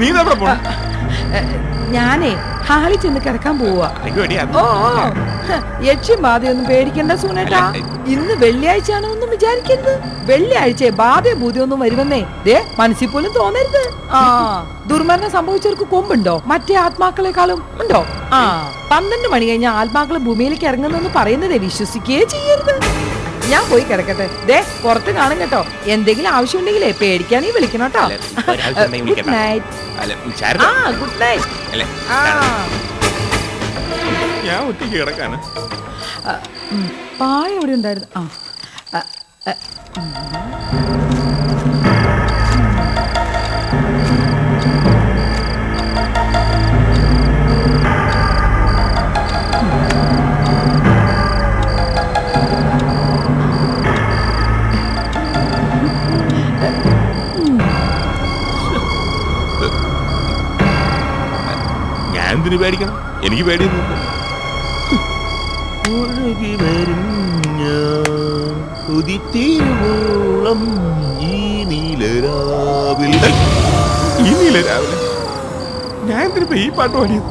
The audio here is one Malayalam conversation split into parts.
നീ എവിടെ പോണു? എ, ഞാനേ ഹാളിൽ ചെന്ന് കിടക്കാൻ പോവാ ഓ ഓ ബാധയൊന്നും പേടിക്കണ്ട സൂനേട്ടാ. ഇന്ന് വെള്ളിയാഴ്ചയാണോ ഒന്നും വിചാരിക്കരുത്. വെള്ളിയാഴ്ച ബാധയെ ഭൂതിയൊന്നും വരുമെന്നേ. ദേ മനസ്സിൽ പോലും തോന്നരുത്. ആ ദുർമരണം സംഭവിച്ചവർക്ക് കൊമ്പുണ്ടോ? മറ്റേ ആത്മാക്കളെക്കാളും ഉണ്ടോ? ആ പന്ത്രണ്ട് മണി കഴിഞ്ഞ ആത്മാക്കൾ ഭൂമിയിലേക്ക് ഇറങ്ങുന്നെന്ന് പറയുന്നതേ വിശ്വസിക്കുകയേ ചെയ്യരുത്. ഞാൻ പോയി കിടക്കട്ടെ. ദേ പുറത്ത് കാണും കേട്ടോ. എന്തെങ്കിലും ആവശ്യമുണ്ടെങ്കിലേ പേടിക്കാനേ വിളിക്കണം കേട്ടോ. ഗുഡ്. നൈറ്റ് അല്ല ആ ഗുഡ് നൈറ്റ് അല്ലേ ആ. ഞാൻ ഒറ്റയ്ക്ക് കിടക്കാണ് പായ എവിടെ ഉണ്ടായിരുന്നു. ആ എന്തിനു പേടിക്കണം? എനിക്ക് പേടിയൊന്നുമില്ല ഒഴുകി വരും ഞാൻ ഉദിത്തീരുവോളം ഈ നീലരാവിൽ ഈ നീലരാവിൽ ഞാൻ എന്തിനാ ഈ പാട്ട് പാടിയത്?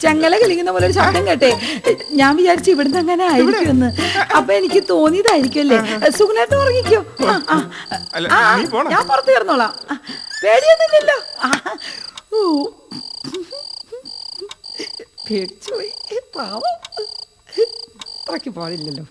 ചങ്ങല കിളിങ്ങുന്ന പോലെ ഒരു ശബ്ദം കേട്ടെ. ഞാൻ വിചാരിച്ചു ഇവിടുന്ന് അങ്ങനെ ആയിരിക്കുമെന്ന്. അപ്പൊ എനിക്ക് തോന്നിയതായിരിക്കും അല്ലേ സുഖനായിട്ട് ഉറങ്ങിക്കോ. ആ, ആ. ആ. ഞാൻ പുറത്തു കിടന്നോളാം ആ, പേടിയൊന്നുമില്ലല്ലോ. ആ. പേടിച്ചു പോയി പാവം. അത്രയ്ക്ക് പാടില്ലല്ലോ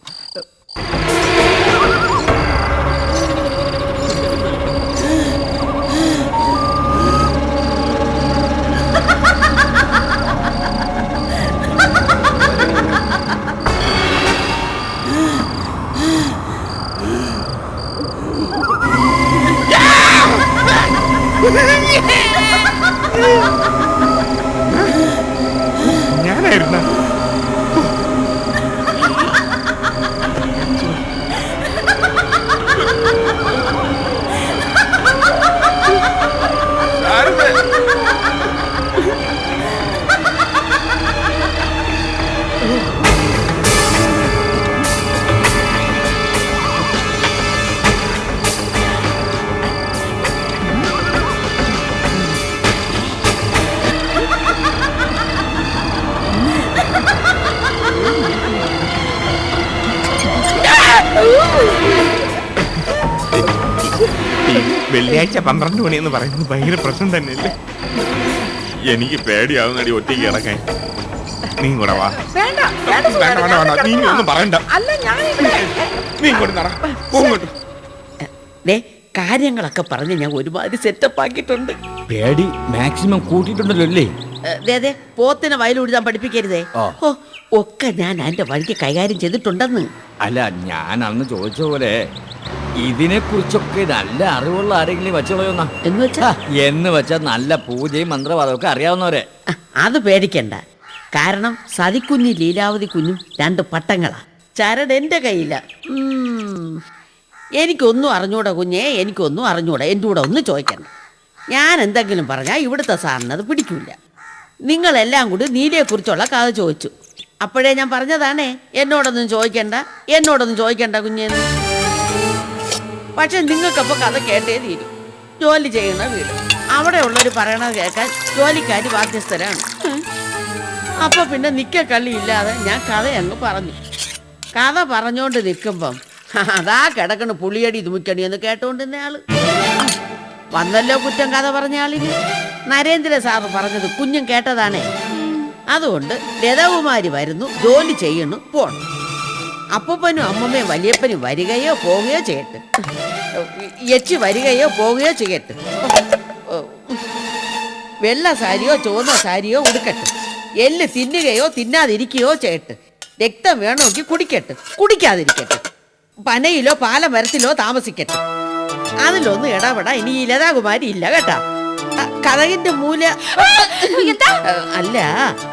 വെള്ളിയാഴ്ച പന്ത്രണ്ട് മണി എന്ന് പറയുന്നത് ഭയങ്കര പ്രശ്നം തന്നെയല്ലേ? എനിക്ക് പേടിയാവുന്നടി ഒറ്റയ്ക്ക് കിടക്കാൻ. നീ കൂടെ വാ. വേണ്ട വേണ്ട വേണ്ട വേണ്ട വേണ്ട നീ ഒന്നും പറയണ്ട. അല്ല ഞാൻ നീ ഇങ്ങോട്ട് നട. പോങ്ങോട്ട് ദേ കാര്യങ്ങളൊക്കെ പറഞ്ഞ് ഞാൻ ഒരുപാട് സെറ്റപ്പ് ആക്കിയിട്ടുണ്ട്. പേടി മാക്സിമം കൂട്ടിയിട്ടുണ്ടല്ലോ അല്ലേ അതെ ദേ ദേ പോത്തിനെ വയലൂടിതാൻ പഠിപ്പിക്കരുതേ. ഓ ഒക്കെ ഞാൻ അതിന്റെ വഴിക്ക് കൈകാര്യം ചെയ്തിട്ടുണ്ടെന്ന്. അല്ല ഞാൻ അന്ന് ചോദിച്ച പോലെ ഇതിനെ കുറിച്ചൊക്കെ നല്ല അറിവുള്ള ആരെങ്കിലും വെച്ചോളയോന്നാ എന്ന്? വെച്ചാ? എന്ന് വെച്ചാൽ നല്ല പൂജയും മന്ത്രവാദവും ഒക്കെ അറിയാവുന്നവരെ. അത് പേടിക്കണ്ട. കാരണം സതിക്കുഞ്ഞി ലീലാവതി കുഞ്ഞും രണ്ട് പട്ടങ്ങളാ. ചരട് എന്റെ കയ്യില. എനിക്കൊന്നും അറിഞ്ഞൂടെ കുഞ്ഞേ എനിക്കൊന്നും അറിഞ്ഞൂടെ. എന്റെ കൂടെ ഒന്ന് ചോദിക്കണ്ട. ഞാൻ എന്തെങ്കിലും പറഞ്ഞാൽ ഇവിടുത്തെ സാറിന് അത് പിടിക്കില്ല നിങ്ങളെല്ലാം കൂടി നീലയെക്കുറിച്ചുള്ള കഥ ചോദിച്ചു. അപ്പോഴേ ഞാൻ പറഞ്ഞതാണേ. എന്നോടൊന്നും ചോദിക്കണ്ട. എന്നോടൊന്നും ചോദിക്കണ്ട കുഞ്ഞേന്ന് പക്ഷെ നിങ്ങൾക്കപ്പോൾ കഥ കേട്ടേ തീരും ജോലി ചെയ്യുന്ന വീട്. അവിടെ ഉള്ളവർ പറയണത് കേൾക്കാൻ ജോലിക്കാരി ബാധ്യസ്ഥരാണ്. അപ്പൊ പിന്നെ നിക്ക കള്ളി ഇല്ലാതെ ഞാൻ കഥ അങ്ങ് പറഞ്ഞു. കഥ പറഞ്ഞോണ്ട് നിൽക്കുമ്പം അതാ കിടക്കണ പുളിയടി തുമിക്കടി എന്ന് കേട്ടോണ്ടിരുന്ന ആൾ. വന്നല്ലോ കുറ്റം കഥ പറഞ്ഞ ആളിന്. നരേന്ദ്ര സാറ് പറഞ്ഞത് കുഞ്ഞും കേട്ടതാണേ. അതുകൊണ്ട് ലതകുമാരി വരുന്നു ജോലി ചെയ്യണു പോണം. അപ്പൂപ്പനും അമ്മമ്മയും വലിയപ്പനും വരികയോ പോവുകയോ ചെയ്യട്ടെ എച്ച് വരികയോ പോവുകയോ ചെയ്യട്ടെ വെള്ള സാരിയോ ചുവന്ന സാരിയോ ഉടുക്കട്ടെ എല്ല് തിന്നുകയോ തിന്നാതിരിക്കുകയോ ചെയ്യട്ടെ രക്തം വേണമെങ്കിൽ കുടിക്കട്ടെ കുടിക്കാതിരിക്കട്ടെ പനയിലോ പാലമരത്തിലോ താമസിക്കട്ടെ അതിലൊന്നും ഇടപെടാ. ഇനി ഈ ലതാകുമാരി ഇല്ല കേട്ടാ. കഥകിന്റെ മൂല അല്ല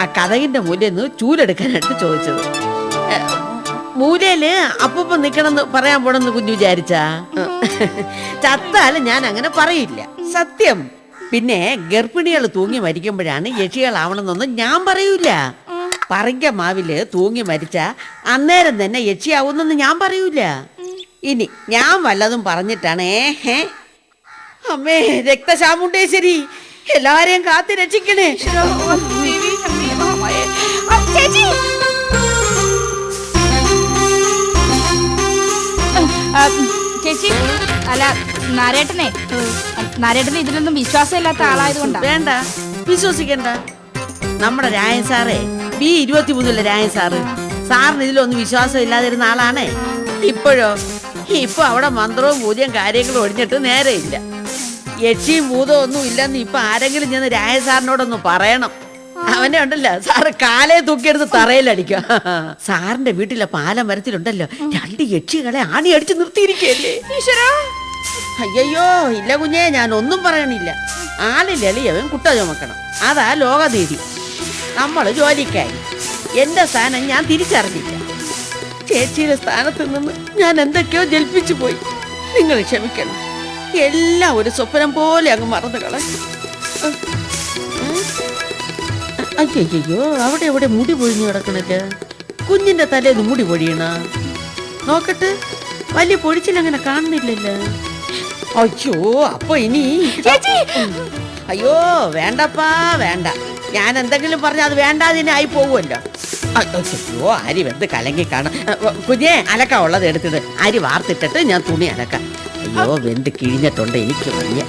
ആ കഥകിന്റെ മൂലെന്ന് ചൂലെടുക്കാനായിട്ട് ചോദിച്ചത്. മൂലയിൽ അപ്പൂപ്പ നിക്കണമെന്ന് പറയാൻ പോണെന്ന് കുഞ്ഞു വിചാരിച്ചാ? ചത്താലും ഞാൻ അങ്ങനെ പറയില്ല. സത്യം. പിന്നെ ഗർഭിണികൾ തൂങ്ങി മരിക്കുമ്പോഴാണ് യക്ഷികളാവണമെന്നൊന്നും ഞാൻ പറയൂല പറങ്ക മാവിൽ തൂങ്ങി മരിച്ച അന്നേരം തന്നെ യക്ഷിയാവുന്നെന്ന് ഞാൻ പറയൂല ഇനി ഞാൻ വല്ലതും പറഞ്ഞിട്ടാണ് ഏഹേ? അമ്മേ രക്തശാമുണ്ടേശ്വരി എല്ലാരെയും കാത്തു രക്ഷിക്കണേ. ചേച്ചി? അല്ല നാരേട്ടനെ നാരേട്ടന് ഇതിലൊന്നും വിശ്വാസമില്ലാത്ത ആളായതുകൊണ്ടാ. വേണ്ട വിശ്വസിക്കണ്ട. നമ്മുടെ രായൻ സാറേ ബി ഇരുപത്തി മൂന്നിലെ രായൻ സാറ് സാറിന് ഇതിലൊന്നും വിശ്വാസം ഇല്ലാതിരുന്ന ആളാണേ. ഇപ്പോഴോ? ഇപ്പൊ അവിടെ മന്ത്രവും പൂജയും കാര്യങ്ങളും ഒഴിഞ്ഞിട്ട് നേരെ ഇല്ല യക്ഷിയും ഭൂതവും ഒന്നും ഇല്ലെന്ന് ഇപ്പൊ ആരെങ്കിലും ചെന്ന് രായ സാറിനോടൊന്ന് പറയണം. അവനെ ഉണ്ടല്ലോ. സാറ് കാലേ തൂക്കിയെടുത്ത് തറയിലടിക്കുക സാറിന്റെ വീട്ടിലെ പാലമരത്തിലുണ്ടല്ലോ രണ്ട് യക്ഷികളെ ആണി അടിച്ചു നിർത്തിയിരിക്കല്ലേ അയ്യോ ഇല്ല കുഞ്ഞേ ഞാൻ ഒന്നും പറയണില്ല. ആളിൽ എളിയവൻ കുട്ട ചുമക്കണം. അതാ ലോകനീതി നമ്മൾ ജോലിക്കായി. എന്റെ സ്ഥാനം ഞാൻ തിരിച്ചറിഞ്ഞില്ല. ചേച്ചിയുടെ സ്ഥാനത്ത് നിന്ന് ഞാൻ എന്തൊക്കെയോ ജൽപ്പിച്ചു പോയി. നിങ്ങൾ ക്ഷമിക്കണം. എല്ലാം ഒരു സ്വപ്നം പോലെ അങ്ങ് മറന്നു കളഞ്ഞു അയ്യോ അവിടെ എവിടെ മുടി പൊഴിഞ്ഞു കിടക്കണക്ക്? കുഞ്ഞിന്റെ തലേന്ന് മുടി പൊഴിയണ? നോക്കട്ടെ വലിയ പൊഴിച്ചിലങ്ങനെ കാണുന്നില്ലല്ലോ. അയ്യോ അപ്പൊ ഇനി അയ്യോ വേണ്ടപ്പാ വേണ്ട. ഞാൻ എന്തെങ്കിലും പറഞ്ഞാൽ അത് വേണ്ടാതിനെ ആയി പോകുമല്ലോ. അയ്യോ അരി വെന്ത് കലങ്ങി കാണാം. കുഞ്ഞേ അലക്ക ഉള്ളത് എടുത്തത്. അരി വാർത്തിട്ടിട്ട് ഞാൻ തുണി അലക്കാം. അയ്യോ വെന്ത് കിഴിഞ്ഞിട്ടുണ്ട് എനിക്ക് വയ്യ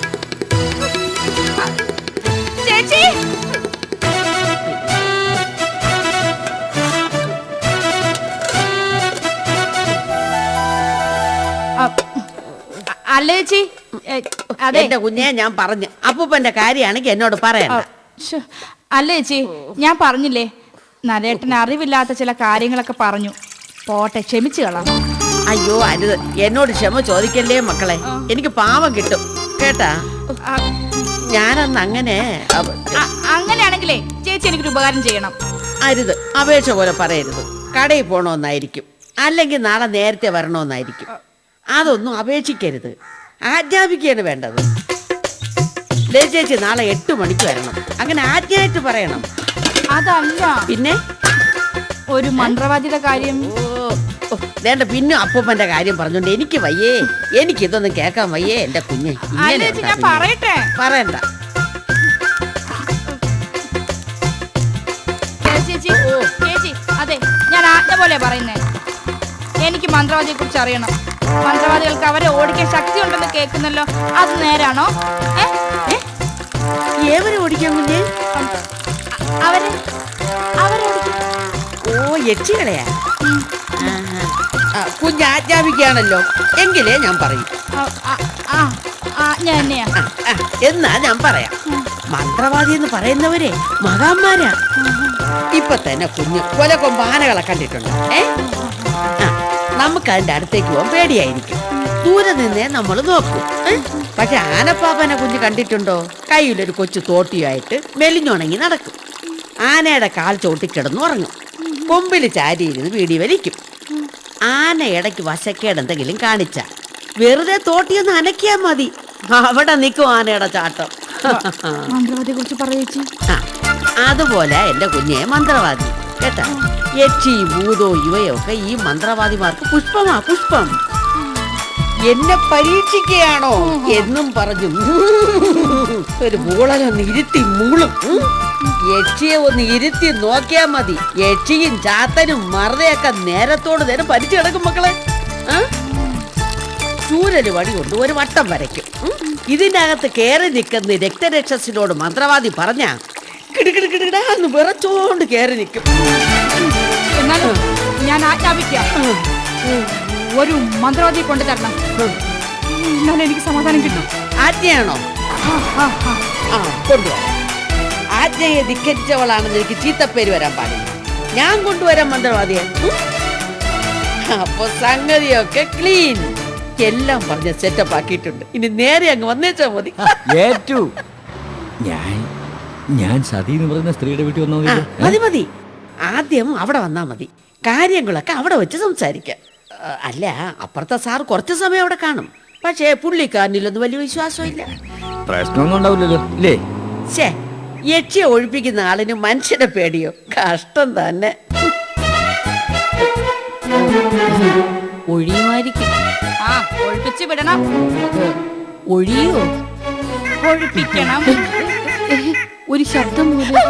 അ- അല്ല കുഞ്ഞേ അതെ. എന്റെ കുഞ്ഞെ ഞാൻ പറഞ്ഞു. അപ്പൂപ്പന്റെ കാര്യമാണെങ്കിൽ എന്നോട് പറയാം പറയണ്ട ശ്ശോ. അല്ല ചേച്ചി? ഞാൻ പറഞ്ഞില്ലേ? നരേട്ടൻ അറിവില്ലാത്ത ചില കാര്യങ്ങളൊക്കെ പറഞ്ഞു. പോട്ടെ ക്ഷമിച്ചു കളാം. അയ്യോ അരുത്. എന്നോട് ക്ഷമ ചോദിക്കല്ലേ മക്കളെ? എനിക്ക് പാവം കിട്ടും. കേട്ടാ? ആ, ഞാനന്ന് അങ്ങനെ അവ- അങ്ങനെയാണെങ്കിലേ ചേച്ചി എനിക്കൊരു ഉപകാരം ചെയ്യണം. അരുത്. അപേക്ഷ പോലെ പറയരുത്. കടയിൽ പോണോന്നായിരിക്കും. അല്ലെങ്കിൽ നാളെ നേരത്തെ വരണമെന്നായിരിക്കും അതൊന്നും അപേക്ഷിക്കരുത്. ആജ്ഞാപിക്കുകയാണ് വേണ്ടത്. ചേച്ചി നാളെ എട്ട് മണിക്ക് വരണം. അങ്ങനെ ആജ്ഞയായിട്ട് പറയണം. അതല്ല. പിന്നെ? ഒരു മന്ത്രവാദിയുടെ കാര്യം. വേണ്ട പിന്നെ അപ്പൂപ്പന്റെ കാര്യം പറഞ്ഞോണ്ട് എനിക്ക് വയ്യേ. എനിക്ക് ഇതൊന്നും കേൾക്കാൻ വയ്യേ എന്റെ കുഞ്ഞെ. പറയട്ടെ? പറയണ്ട. ചേച്ചി അതെ ഞാൻ ആജ്ഞ പോലെ പറയുന്നേ? എനിക്ക് മന്ത്രവാദിയെ കുറിച്ച് അറിയണം. മന്ത്രവാദികൾക്ക് അവരെ ഓടിക്കാൻ ശക്തി ഉണ്ടെന്ന് കേൾക്കുന്നല്ലോ. അത് നേരാണോ? ഏവരെ ഓടിക്കാൻ അ- അവരെ ഓ യക്ഷികളെയാ? കുഞ്ഞ് ആജ്ഞാപിക്കുകയാണല്ലോ. എങ്കിലേ ഞാൻ പറയും. എന്നാ ഞാൻ പറയാം. മന്ത്രവാദി എന്ന് പറയുന്നവരെ മഹാന്മാരാ. ഇപ്പൊ തന്നെ കുഞ്ഞ് കൊല ആനകളെ കണ്ടിട്ടുണ്ട്? ഏ? നമുക്ക് അതിന്റെ അടുത്തേക്ക് പോകാൻ പേടിയായിരിക്കും. ദൂരെ നിന്നേ നമ്മൾ നോക്കും? പക്ഷെ ആനപ്പാപ്പനെ കുഞ്ഞ് കണ്ടിട്ടുണ്ടോ? കയ്യിലൊരു കൊച്ചു തോട്ടിയായിട്ട് മെലിഞ്ഞുണങ്ങി നടക്കും. ആനയുടെ കാൽ ചോട്ടിക്കിടന്ന് ഉറങ്ങും കൊമ്പിൽ ചാരിയിരുന്ന് വീടി വലിക്കും. ആന ഇടയ്ക്ക് വശക്കേട് എന്തെങ്കിലും കാണിച്ച. വെറുതെ തോട്ടിയൊന്ന് അനക്കിയാ മതി. അവിടെ നിൽക്കും ആനയുടെ ചാട്ടം. അതുപോലെ എന്റെ കുഞ്ഞെ മന്ത്രവാദി. കേട്ടാ? യക്ഷി ഭൂതോ ഇവയൊക്കെ ഈ മന്ത്രവാദിമാർക്ക് പുഷ്പമാ പുഷ്പം. എന്നെ പരീക്ഷിക്കുകയാണോ എന്നും പറഞ്ഞു. ഒരു മൂളനൊന്ന് ഇരുത്തി മൂളും. യക്ഷിയെ ഒന്ന് ഇരുത്തി നോക്കിയാ മതി. യക്ഷിയും ചാത്തനും മറുതയൊക്കെ നേരത്തോട് നേരം പരിച്ചു കിടക്കും മക്കളെ? ചൂരൽ വടി കൊണ്ട് ഒരു വട്ടം വരയ്ക്കും. ഇതിനകത്ത് കയറി നിൽക്കുന്ന രക്തരക്ഷസിനോട് മന്ത്രവാദി പറഞ്ഞ കിടുകിടുകിടാന്ന് വിറച്ചോണ്ട് കയറി നിൽക്കും എന്നാലും ഞാൻ ആജ്ഞാപിക്കാം ഒരു മന്ത്രവാദി കൊണ്ടു തരണം എന്നാലും എനിക്ക് സമാധാനം കിട്ടും ആജ്ഞയാണോ ആ, ആ, ആ. ആ കൊണ്ടുവരാം ആജ്ഞയെ ധിക്കരിച്ചവളാണെന്ന് എനിക്ക് ചീത്തപ്പേര് വരാൻ പാടില്ല ഞാൻ കൊണ്ടുവരാം മന്ത്രവാദിയെ. അപ്പൊ സംഗതിയൊക്കെ ക്ലീൻ എല്ലാം പറഞ്ഞ സെറ്റപ്പ് ആക്കിയിട്ടുണ്ട് ഇനി നേരെ അങ്ങ് വന്നേച്ചാ മതി ഏറ്റു ഞാൻ ഞാൻ സതി എന്ന് പറയുന്ന സ്ത്രീയുടെ വീട്ടിൽ വന്നാൽ മതി മതി. ആദ്യം അവിടെ വന്നാൽ മതി. കാര്യങ്ങളൊക്കെ അവിടെ വെച്ച് സംസാരിക്കാം. അല്ല അപ്പുറത്തെ സാർ കുറച്ച് സമയം അവിടെ കാണും. പക്ഷേ പുള്ളിക്കാരനിലൊന്നും വലിയ വിശ്വാസമില്ല പ്രശ്നമൊന്നും ഉണ്ടാവില്ലല്ലോ അല്ലേ ശേ യക്ഷിയെ ഒഴിപ്പിക്കുന്ന ആളിന് മനുഷ്യന്റെ പേടിയോ? കഷ്ടം തന്നെ. ഒഴിയുമായിരിക്കും. ആ ഒഴിപ്പിച്ച് വിടണം. ഒഴിയോ? ഒഴിപ്പിക്കണം. ഒരു ശബ്ദം പോലെ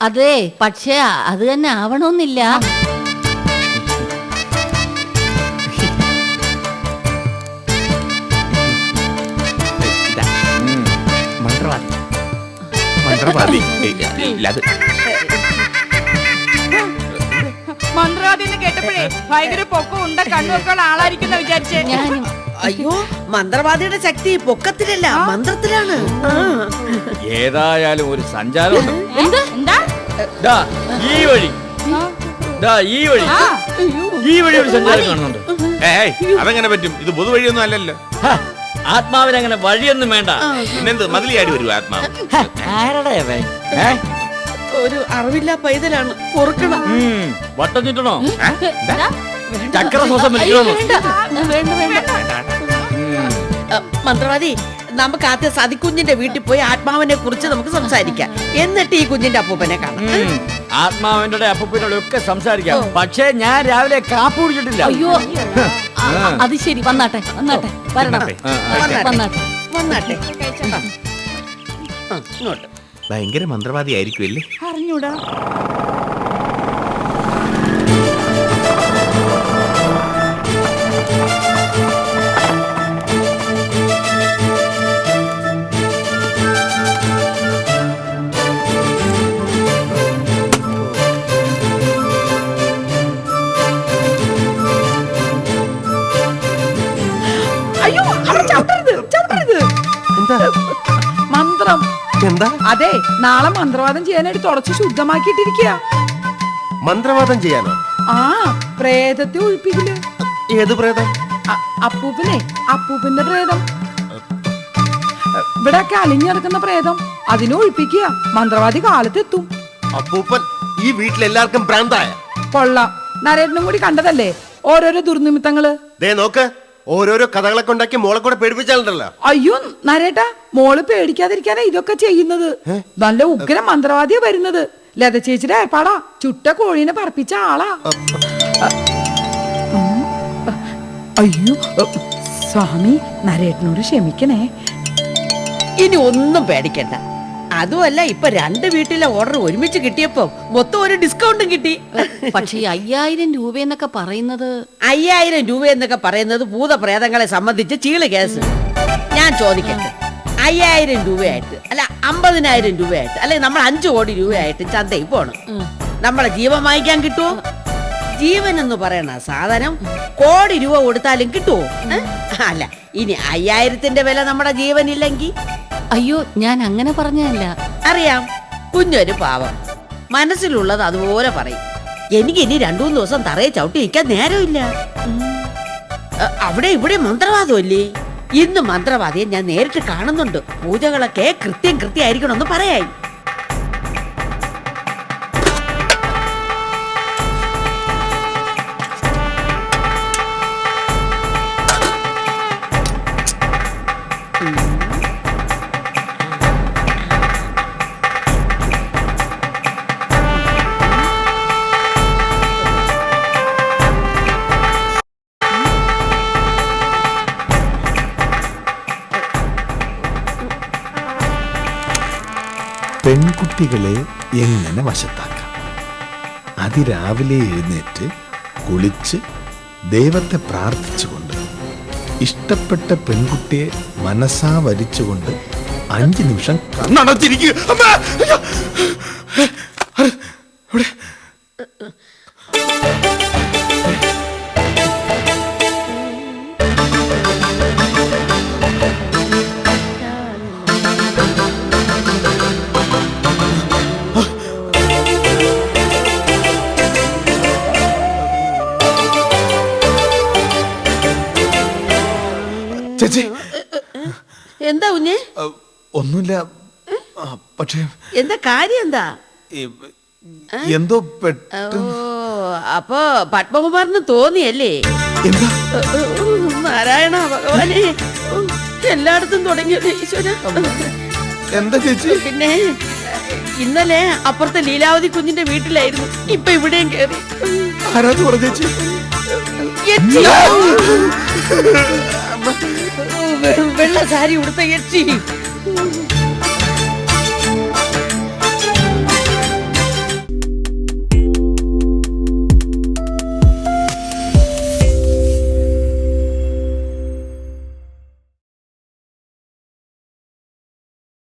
അതെ പക്ഷേ അത് തന്നെ ആവണമെന്നില്ല മന്ത്രവാദി. എന്ന് കേട്ടപ്പോഴേ ഭയങ്കര പൊക്കം ഉണ്ട കണ്ണുമൊക്കെ ഉള്ള ആളായിരിക്കുന്ന വിചാരിച്ചേ. ഞാനും. അയ്യോ മന്ത്രവാദിയുടെ ശക്തി പൊക്കത്തിലല്ല മന്ത്രത്തിലാണ്. ആ. ഏതായാലും ഒരു സഞ്ചാരമുണ്ട്. എന്താ? എന്താ? ദാ, ഈ വഴി. ദാ, ഈ വഴി. ആ. ഈ വഴി ഒരു സഞ്ചാരം കാണുന്നുണ്ട്. ഏയ് അതെങ്ങനെ പറ്റും? ഇത് പൊതുവഴിയൊന്നും അല്ലല്ലോ. ആത്മാവിന് ആത്മാവിനങ്ങനെ വഴിയൊന്നും വേണ്ട. പിന്നെന്ത് മതിലിയാടി വരും ആത്മാവ്. ഒരു അറിവില്ല പൈതലാണ് പൊറുക്കണം. വട്ടം ചുറ്റണോ? ചക്ര ശ്വാസം മന്ത്രവാദി നമുക്ക് ആദ്യം സതിക്കുഞ്ഞിന്റെ വീട്ടിൽ പോയി ആത്മാവിനെ കുറിച്ച് നമുക്ക് സംസാരിക്കാം. എന്നിട്ട് ഈ കുഞ്ഞിന്റെ അപ്പൂപ്പനെ കാണാം. ആത്മാവിന്റെ അപ്പൂപ്പിനോട് ഒക്കെ സംസാരിക്കാം പക്ഷേ ഞാൻ രാവിലെ കാപ്പി കുടിച്ചിട്ടില്ല. അയ്യോ. അത് ശരി. വന്നാട്ടെ വന്നാട്ടെ. വരണം. വന്നാട്ടെ. ഭയങ്കര മന്ത്രവാദി ആയിരിക്കും അല്ലേ അറിഞ്ഞൂടാ. എന്താ? മന്ത്രം. എന്താ? അതെ നാളെ മന്ത്രവാദം ചെയ്യാനായിട്ട് തുടച്ച് ശുദ്ധമാക്കിയിട്ടിരിക്കുക മന്ത്രവാദം ചെയ്യാനോ? ആ പ്രേതത്തെ ഒഴിപ്പിക്കില്ല ഏത് പ്രേതം? അപ്പൂപ്പനെ അപ്പൂപ്പന്റെ പ്രേതം. ഇവിടെയൊക്കെ അലിഞ്ഞു കിടക്കുന്ന പ്രേതം അതിനെ ഒഴിപ്പിക്കുക. മന്ത്രവാദി കാലത്തെത്തും. അപ്പൂപ്പൻ ഈ വീട്ടിലെല്ലാവർക്കും ഭ്രാന്തായ. കൊള്ളാം. നരേട്ടനും കൂടി കണ്ടതല്ലേ? ഓരോരോ ദുർനിമിത്തങ്ങൾ. ദേ നോക്ക്. ഓരോരോ കഥകളൊക്കെ ഉണ്ടാക്കി മോളെ കൂടെ പേടിപ്പിച്ചാലുണ്ടല്ലോ. അയ്യോ നരേട്ട മോൾ പേടിക്കാതിരിക്കാനാ ഇതൊക്കെ ചെയ്യുന്നത്. നല്ല ഉഗ്ര മന്ത്രവാദിയാ വരുന്നത്. ലത ചേച്ചിയുടെ ഏർപ്പാടാ ചുട്ട കോഴീനെ പറപ്പിച്ച ആളാ. അയ്യോ സ്വാമി നരേട്ടനോട് ക്ഷമിക്കണേ. ഇനി ഒന്നും പേടിക്കണ്ട. അതുമല്ല ഇപ്പൊ രണ്ട് വീട്ടിലെ ഓർഡർ ഒരുമിച്ച് കിട്ടിയപ്പോ മൊത്തം ഒരു ഡിസ്കൗണ്ടും കിട്ടി. പക്ഷേ ഈ രൂപ എന്നൊക്കെ പറയുന്നത് അയ്യായിരം രൂപ എന്നൊക്കെ പറയുന്നത് ഭൂതപ്രേതങ്ങളെ സംബന്ധിച്ച് ചീൾ കേസ്. ഞാൻ ചോദിക്കട്ടെ. അയ്യായിരം രൂപയായിട്ട് അല്ല അമ്പതിനായിരം രൂപയായിട്ട് അല്ലെ നമ്മൾ അഞ്ചു കോടി രൂപയായിട്ട് ചന്തയിൽ പോണം. നമ്മളെ ജീവൻ വാങ്ങിക്കാൻ കിട്ടുമോ ജീവൻ എന്ന് പറയണ സാധനം കോടി രൂപ കൊടുത്താലും കിട്ടുമോ ഏ? അല്ല ഇനി അയ്യായിരത്തിന്റെ വില നമ്മുടെ ജീവനില്ലെങ്കിൽ അയ്യോ ഞാൻ അങ്ങനെ പറഞ്ഞതല്ല. അറിയാം കുഞ്ഞൊരു പാവം. മനസ്സിലുള്ളത് അതുപോലെ പറയും. എനിക്ക് ഇനി രണ്ടു മൂന്ന് ദിവസം തറയെ ചവിട്ടി നിൽക്കാൻ നേരമില്ല. അവിടെ ഇവിടെ മന്ത്രവാദമല്ലേ? ഇന്ന് മന്ത്രവാദിയെ ഞാൻ നേരിട്ട് കാണുന്നുണ്ട്. പൂജകളൊക്കെ കൃത്യം കൃത്യമായിരിക്കണമെന്ന് പറയായി. പെൺകുട്ടികളെ എങ്ങനെ വശത്താക്കാം? അതിരാവിലെ എഴുന്നേറ്റ് കുളിച്ച് ദൈവത്തെ പ്രാർത്ഥിച്ചുകൊണ്ട് ഇഷ്ടപ്പെട്ട പെൺകുട്ടിയെ മനസ്സാ വരിച്ചുകൊണ്ട് അഞ്ച് നിമിഷം കണ്ണടച്ചിരിക്കുക. ചേച്ചി. എന്താ കുഞ്ഞെ? ഒന്നുമില്ല. പക്ഷേ എന്താ കാര്യം എന്താ? എന്തോ അപ്പോ പത്മകുമാറിന് തോന്നിയല്ലേ? നാരായണ ഭഗവാനെ എല്ലായിടത്തും തുടങ്ങിയല്ലേ ഈശ്വര? എന്താ ചേച്ചി? പിന്നെ ഇന്നലെ അപ്പുറത്തെ ലീലാവതി കുഞ്ഞിന്റെ വീട്ടിലായിരുന്നു. ഇപ്പൊ ഇവിടെയും കേറി. പറഞ്ഞ ചേച്ചി? വെള്ള സാരി ഉടുത്ത യക്ഷി